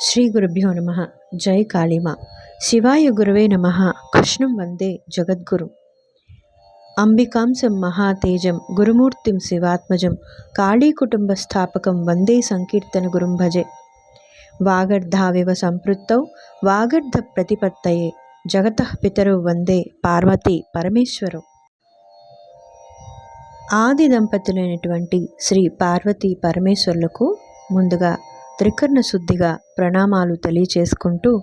శ్రీ గురుభ్యో నమ. జై కాళీమా. శివాయ గురవే నమ. కృష్ణం వందే జగద్గురు. అంబికాంసం మహాతేజం గురుమూర్తిం శివాత్మజం కాళీ కుటుంబ స్థాపకం వందే సంకీర్తన గురుం భజే. వాగర్ధావివ సంపృత్తౌ వాగర్ధ ప్రతిపత్తయే. జగత పితరు వందే పార్వతి పరమేశ్వరు. ఆది దంపతులైనటువంటి శ్రీ పార్వతీ పరమేశ్వరులకు ముందుగా త్రికరణ శుద్ధిగా ప్రణామాలు తెలియచేసుకుంటూ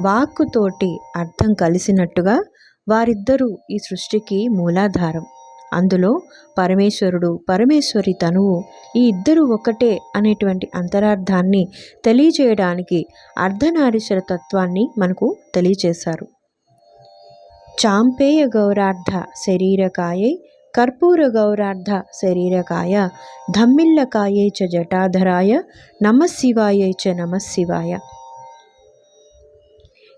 వాక్కుతోటి అర్థం కలిసినట్టుగా వారిద్దరూ ఈ సృష్టికి మూలాధారం. అందులో పరమేశ్వరుడు పరమేశ్వరి తనువు ఈ ఇద్దరు ఒకటే అనేటువంటి అంతరార్థాన్ని తెలియజేయడానికి అర్ధనారీశ్వర తత్వాన్ని మనకు తెలియచేశారు. చాంపేయ గౌరార్థ శరీరకాయై కర్పూరగౌరార్ధ శరీరకాయ ధమ్మిల్లకాయై చ జటాధరాయ నమశివాయై చ నమశివాయ.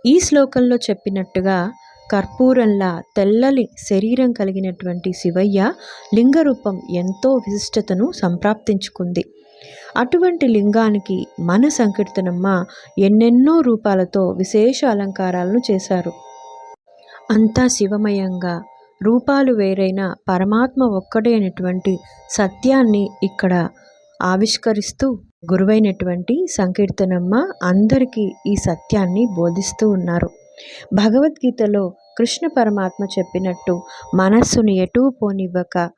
ఈ శ్లోకంలో చెప్పినట్టుగా కర్పూరంలా తెల్లని శరీరం కలిగినటువంటి శివయ్య లింగరూపం ఎంతో విశిష్టతను సంప్రాప్తించుకుంది. అటువంటి లింగానికి మన సంకీర్తనమ్మ ఎన్నెన్నో రూపాలతో విశేష అలంకారాలను చేశారు. అంతా శివమయంగా రూపాలు వేరైన పరమాత్మ ఒక్కడే సత్యాన్ని ఇక్కడ ఆవిష్కరిస్తూ గురువైనటువంటి సంకీర్తనమ్మ అందరికీ ఈ సత్యాన్ని బోధిస్తూ ఉన్నారు. భగవద్గీతలో కృష్ణ పరమాత్మ చెప్పినట్టు మనస్సును ఎటూ పోనివ్వక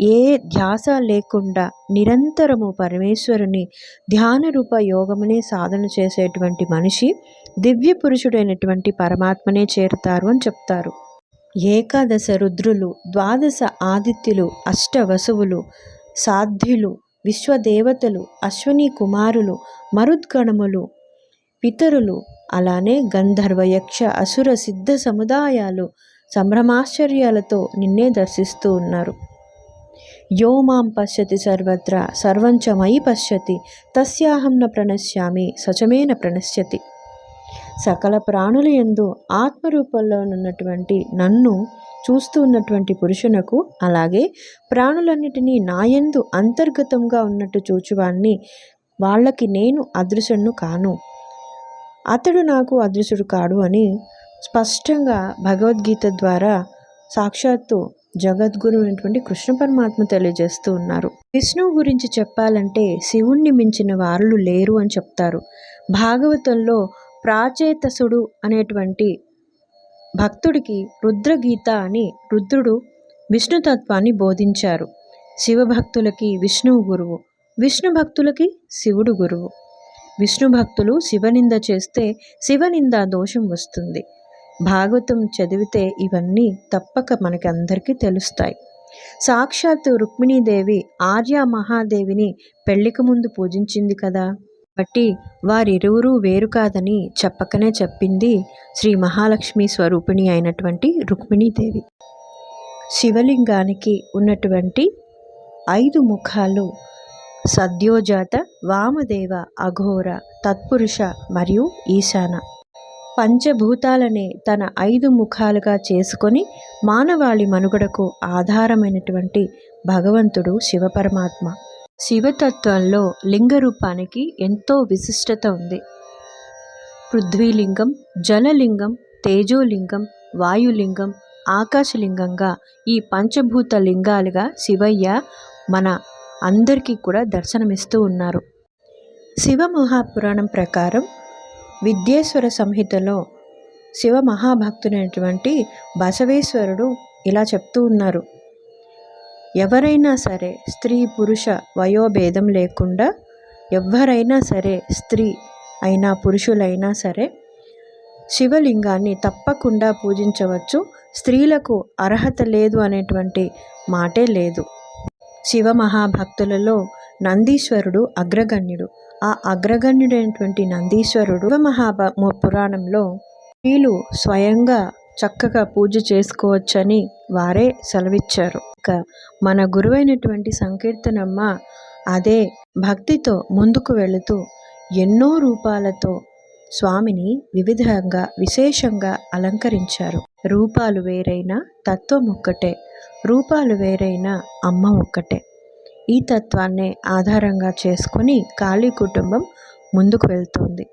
ఏ ధ్యాస లేకుండా నిరంతరము పరమేశ్వరుని ధ్యాన రూప యోగమునే సాధన చేసేటువంటి మనిషి దివ్య పురుషుడైనటువంటి పరమాత్మనే చేరుతారు అని చెప్తారు. ఏకాదశ రుద్రులు ద్వాదశ ఆదిత్యులు అష్టవసువులు సాధ్యులు విశ్వదేవతలు అశ్వనీ కుమారులు మరుద్గణములు పితరులు అలానే గంధర్వ యక్ష అసుర సిద్ధ సముదాయాలు సంభ్రమాశ్చర్యాలతో నిన్నే దర్శిస్తూ ఉన్నారు. యో మాం పశ్యతి సర్వత్ర సర్వంచమయి పశ్యతి తస్యాహం న ప్రణశ్యామి సచమేన ప్రణశ్యతి. సకల ప్రాణుల ఎందు ఆత్మరూపంలో ఉన్నటువంటి నన్ను చూస్తూ ఉన్నటువంటి పురుషునకు అలాగే ప్రాణులన్నిటినీ నాయందు అంతర్గతంగా ఉన్నట్టు చూచువాన్ని వాళ్ళకి నేను అదృశ్యను కాను. అతడు నాకు అదృశ్యుడు కాడు అని స్పష్టంగా భగవద్గీత ద్వారా సాక్షాత్తు జగద్గురు అయినటువంటి కృష్ణ పరమాత్మ తెలియజేస్తూ ఉన్నారు. విష్ణువు గురించి చెప్పాలంటే శివుణ్ణి మించిన వారులు లేరు అని చెప్తారు. భాగవతంలో ప్రాచేతసుడు అనేటువంటి భక్తుడికి రుద్రగీత అని రుద్రుడు విష్ణుతత్వాన్ని బోధించారు. శివభక్తులకి విష్ణువు గురువు విష్ణు భక్తులకి శివుడు గురువు. విష్ణు భక్తులు శివనింద చేస్తే శివనింద దోషం వస్తుంది. భాగవతం చదివితే ఇవన్నీ తప్పక మనకి అందరికీ తెలుస్తాయి. సాక్షాత్తు రుక్మిణీదేవి ఆర్య మహాదేవిని పెళ్ళికి ముందు పూజించింది కదా? కాబట్టి వారిరువురు వేరు కాదని చెప్పకనే చెప్పింది శ్రీ మహాలక్ష్మి స్వరూపిణి అయినటువంటి రుక్మిణీదేవి. శివలింగానికి ఉన్నటువంటి ఐదు ముఖాలు సద్యోజాత వామదేవ అఘోర తత్పురుష మరియు ఈశాన. పంచభూతాలనే తన ఐదు ముఖాలుగా చేసుకొని మానవాళి మనుగడకు ఆధారమైనటువంటి భగవంతుడు శివపరమాత్మ. శివతత్వంలో లింగ రూపానికి ఎంతో విశిష్టత ఉంది. పృథ్వీలింగం జలలింగం తేజోలింగం వాయులింగం ఆకాశలింగంగా ఈ పంచభూత లింగాలుగా శివయ్య మన అందరికీ కూడా దర్శనమిస్తూ ఉన్నారు. శివ మహాపురాణం ప్రకారం విద్యేశ్వర సంహితలో శివ మహాభక్తుడైనటువంటి బసవేశ్వరుడు ఇలా చెప్తూ ఉన్నారు. ఎవరైనా సరే స్త్రీ పురుష వయోభేదం లేకుండా ఎవరైనా సరే స్త్రీ అయినా పురుషులైనా సరే శివలింగాన్ని తప్పకుండా పూజించవచ్చు. స్త్రీలకు అర్హత లేదు అనేటువంటి మాటే లేదు. శివ మహాభక్తులలో నందీశ్వరుడు అగ్రగణ్యుడు. ఆ అగ్రగణ్యుడైనటువంటి నందీశ్వరుడు మహాభ పురాణంలో స్త్రీలు స్వయంగా చక్కగా పూజ చేసుకోవచ్చని వారే సెలవిచ్చారు. మన గురువైనటువంటి సంకీర్తనమ్మ అదే భక్తితో ముందుకు వెళుతూ ఎన్నో రూపాలతో స్వామిని వివిధంగా విశేషంగా అలంకరించారు. రూపాలు వేరైనా తత్వం ఒక్కటే రూపాలు వేరైనా అమ్మ ఒక్కటే. ఈ తత్వాన్నే ఆధారంగా చేసుకొని కాళీ కుటుంబం ముందుకు వెళ్తోంది.